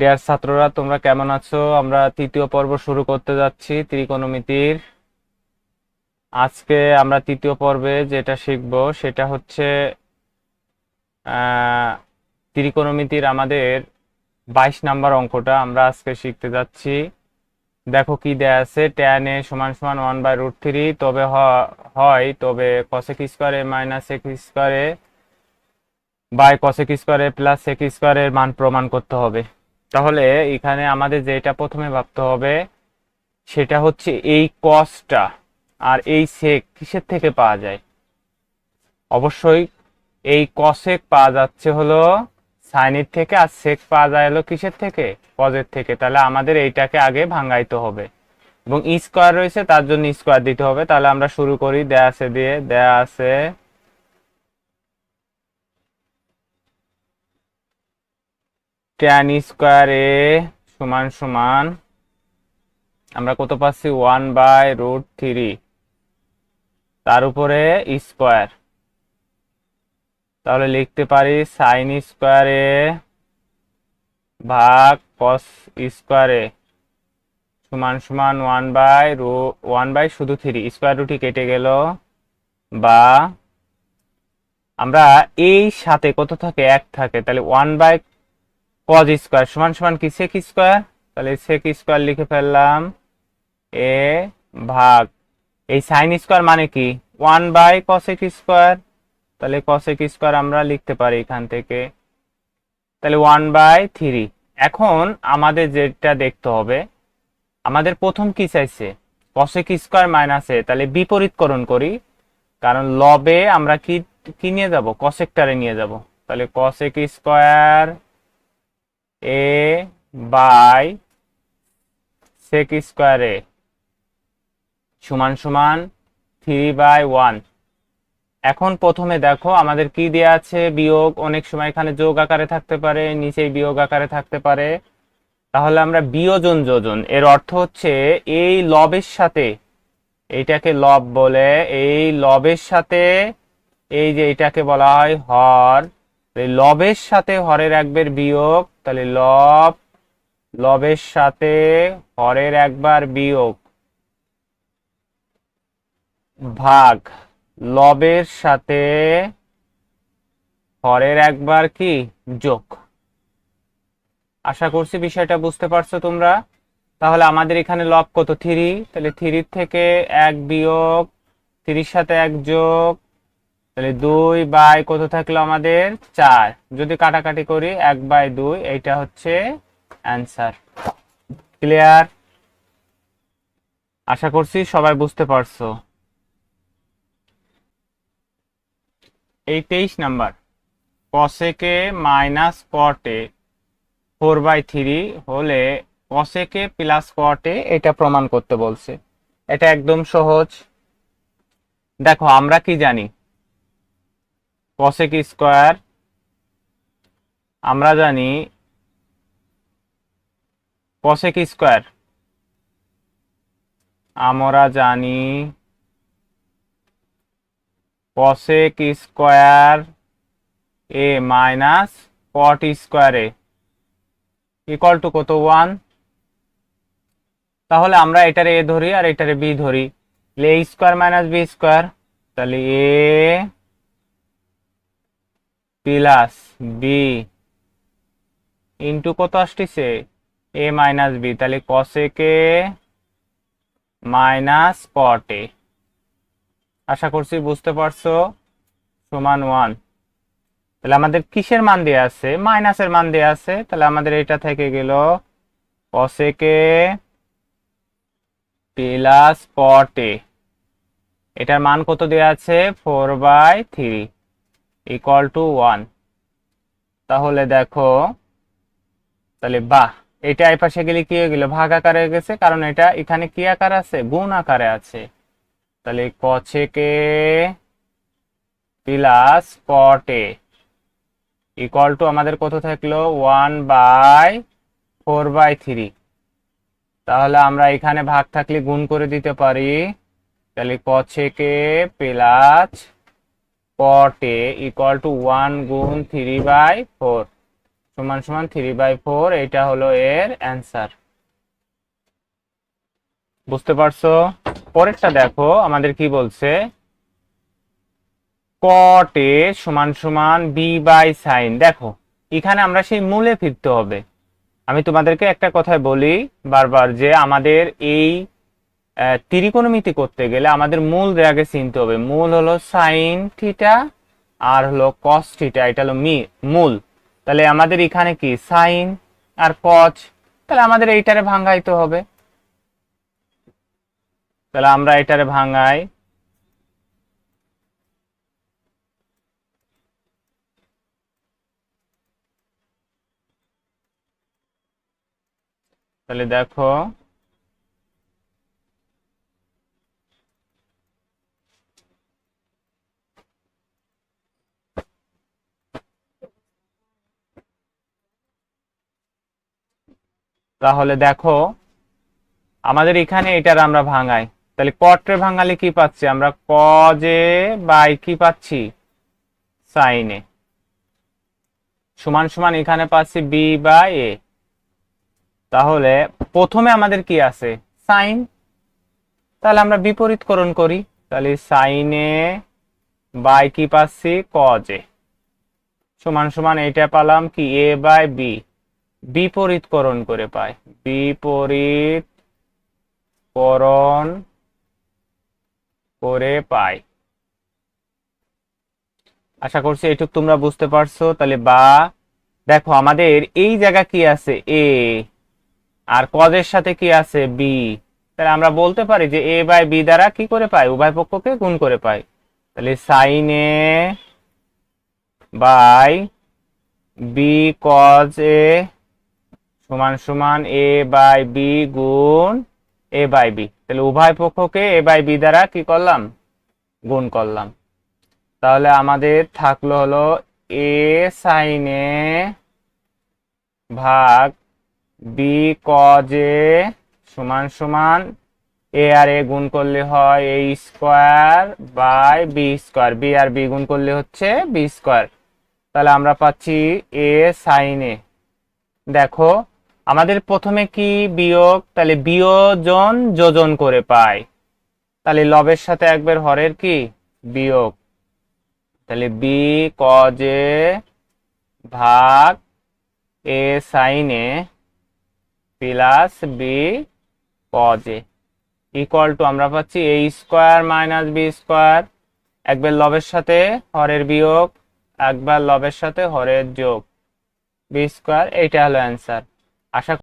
Deer ছাত্ররা, তোমরা কেমন আছো? আমরা তৃতীয় পর্ব শুরু করতে যাচ্ছি, ত্রিকোণমিতির। আজকে আমরা তৃতীয় পর্বে যেটা শিখব, সেটা হচ্ছে ত্রিকোণমিতির আমাদের বাইশ নাম্বার অঙ্কটা আমরা আজকে শিখতে যাচ্ছি। দেখো কি দেয়া আছে ট্যান এ সমান সমান ওয়ান বাই রুট থ্রি তবে হয়, তবে cosec square minus x square by cosec square plus sec square এর মান প্রমাণ করতে হবে। তাহলে এখানে আমাদের যেটা প্রথমে ভাবতে হবে, সেটা হচ্ছে এই কসটা আর এই সেক কিসের থেকে পাওয়া যায়? অবশ্যই এই কসেক পাওয়া যাচ্ছে হলো সাইনের থেকে আর সেক পাওয়া যায় হলো কিসের থেকে? কজের থেকে। তাহলে আমাদের এইটাকে আগে ভাঙাইতে হবে। এবং স্কোয়ার রয়েছে, তার জন্য স্কোয়ার দিতে হবে। তাহলে আমরা শুরু করি, দেয়া আছে দিয়ে, দেয়া আছে ট্যান স্কোয়ার এ সমান সমান আমরা কত পাচ্ছি? ওয়ান বাই রুট থ্রি তার উপরে স্কোয়ার তাহলে লিখতে পারি সাইন স্কোয়ারে ভাগ কস স্কোয়ারে সমান সমান one by root one by শুধু থ্রি স্কোয়ার রুটি কেটে গেল বা আমরা এই সাথে কত থাকে? এক থাকে। তাহলে ওয়ান বাই কজ স্কোয়ার সমান সমান কি সেক স্কোয়ার তাহলে সেক স্কোয়ার লিখে ফেললাম এ ভাগ, এই সাইন স্কোয়ার মানে কি? ওয়ান বাই কসেক স্কোয়ার তাহলে কসেক স্কোয়ার আমরা লিখতে পারি এখান থেকে। তাহলে ওয়ান বাই থ্রি এখন আমাদের যেটা দেখতে হবে, আমাদের প্রথম কি চাইছে? কসেক স্কোয়ার মাইনাস এ তাহলে বিপরীতকরণ করি। কারণ লবে আমরা কি কি নিয়ে যাব? কসেকটারে নিয়ে যাব। তাহলে cosec square A by sec স্কোয়ারে সমান সমান থ্রি বাই ওয়ান এখন প্রথমে দেখো আমাদের কি দেয়া আছে? বিয়োগ অনেক সময় এখানে যোগ আকারে থাকতে পারে, নিচেই বিয়োগ আকারে থাকতে পারে। তাহলে আমরা বিয়োজন যোজন, এর অর্থ হচ্ছে এই লবের সাথে এইটাকে লব বলে, এই লবের সাথে, এই যে এটাকে বলা হয় হর, এই লবের সাথে হরের একবার বিয়োগ তাহলে লব, লবের সাথে হরের একবার বিয়োগ। ভাগ, লবের সাথে হরের একবার কি? যোগ। আশা করছি বিষয়টা বুঝতে পারছ তোমরা। তাহলে আমাদের এখানে লব কত? থ্রি। তাহলে থ্রির থেকে এক বিয়োগ, থ্রির সাথে এক যোগ তাহলে দুই বাই কত থাকল আমাদের? চার। যদি কাটাকাটি করি, এক বাই দুই, এইটা হচ্ছে অ্যান্সার। ক্লিয়ার? আশা করছি সবাই বুঝতে পারছ। এই তেইশ নাম্বার। কসেকে মাইনাস কটে ফোর বাই থ্রি হলে কসেকে প্লাস কটে এটা প্রমাণ করতে বলছে। এটা একদম সহজ। দেখো, আমরা কি জানি? কসেক স্কোয়ার আমরা জানি কসেক স্কোয়ার আমরা জানি cosec square A minus cot square A equal to কত? ওয়ান তাহলে আমরা এটারে এ ধরি আর এটারে বি ধরি। A square minus B square তাহলে এ প্লাস বি ইন্টু কত আসতেছে? এ মাইনাস বি, তাহলে কসেকে মাইনাস কটে। আশা করছি বুঝতে পারছ? সমান ওয়ান। তাহলে আমাদের কিসের মান দেয়া আছে? মাইনাসের মান দেয়া আছে। তাহলে আমাদের এটা থেকে গেল কসেকে প্লাস কটে। এটার মান কত দেয়া আছে? Four by three. Equal to one তাহলে দেখো, তাহলে বাহ এটা এই পাশে গেলে কি হয়ে গেল? ভাগ আকারে গেছে, কারণ এটা এখানে কি আকার আছে? গুণ আকারে আছে। তাহলে কছেকে প্লাস কটে ইকুয়াল টু আমাদের কত থাকল? One by four by three তাহলে আমরা এখানে ভাগ থাকলে গুণ করে দিতে পারি। তাহলে কছেকে প্লাস কটে ইকুয়াল টু ওয়ান গুণ থ্রি বাই ফোর সমান সমান থ্রি বাই ফোর এটা হলো এর অ্যান্সার বুঝতে পারছ? পরেরটা দেখো, আমাদের কি বলছে? কট এ সমান সমান বি বাই সাইন দেখো, এখানে আমরা সেই মূলে ফিরতে হবে। আমি তোমাদেরকে একটা কথাই বলি বারবার যে আমাদের এই ত্রিকোণমিতি করতে গেলে আমাদের মূল আগে চিনতে হবে। মূল হলো সাইন থিটা আর হলো কস থিটা এটা হলো মি, মূল। তাহলে আমাদের এখানে কি? সাইন আর কচ তাহলে আমাদের এইটারে ভাঙাইতে হবে। তাহলে আমরা এটারে ভাঙাই। তাহলে দেখো তাহলে দেখো, আমাদের এখানে এটার আমরা ভাঙাই। তাহলে কটরে ভাঙালে কি পাচ্ছি? আমরা কজে বাই কি পাচ্ছি? সাইনে সমান সমান এখানে পাচ্ছি বি বাই এ তাহলে প্রথমে আমাদের কি আছে? সাইন তাহলে আমরা বিপরীতকরণ করি। তাহলে সাইনে বাই কি পাচ্ছি? ক কজে সমান সমান এটা পালাম কি? এ বাই বি বিপরীতকরণ করে পাই বিপরীত করণ করে পাই আশা করছি এইটুক তোমরা বুঝতে পারছ। তাহলে বা, দেখো আমাদের এই জায়গা কি আছে? এ, আর কজের সাথে কি আছে? বি। তাহলে আমরা বলতে পারি যে এ বাই বি দ্বারা কি করে পাই উভয় পক্ষকে গুণ করে পাই তাহলে sine A by B cos A সমান সমান এ বাই বি গুণ এ বাই বি তাহলে উভয় পক্ষকে এ বাই বি দ্বারা কি করলাম? গুণ করলাম। তাহলে আমাদের থাকল হলো এ সাইনে ভাগ বি কজে সমান সমান এ আর এ গুণ করলে হয় A square by B square B R B গুণ করলে হচ্ছে বি স্কোয়ার তাহলে আমরা পাচ্ছি এ সাইনে দেখো আমাদের প্রথমে কি বিয়োগ? তাহলে বিয়োজন যোজন করে পাই। তাহলে লবের সাথে একবার হরের কি? বিয়োগ। তাহলে বি ক কজে ভাগ এ সাইনে প্লাস বি কজে ইকুয়াল টু আমরা পাচ্ছি A square minus B square একবার লবের সাথে হরের বিয়োগ, একবার লবের সাথে হরের যোগ। বি স্কোয়ার এইটা হলো অ্যান্সার আশা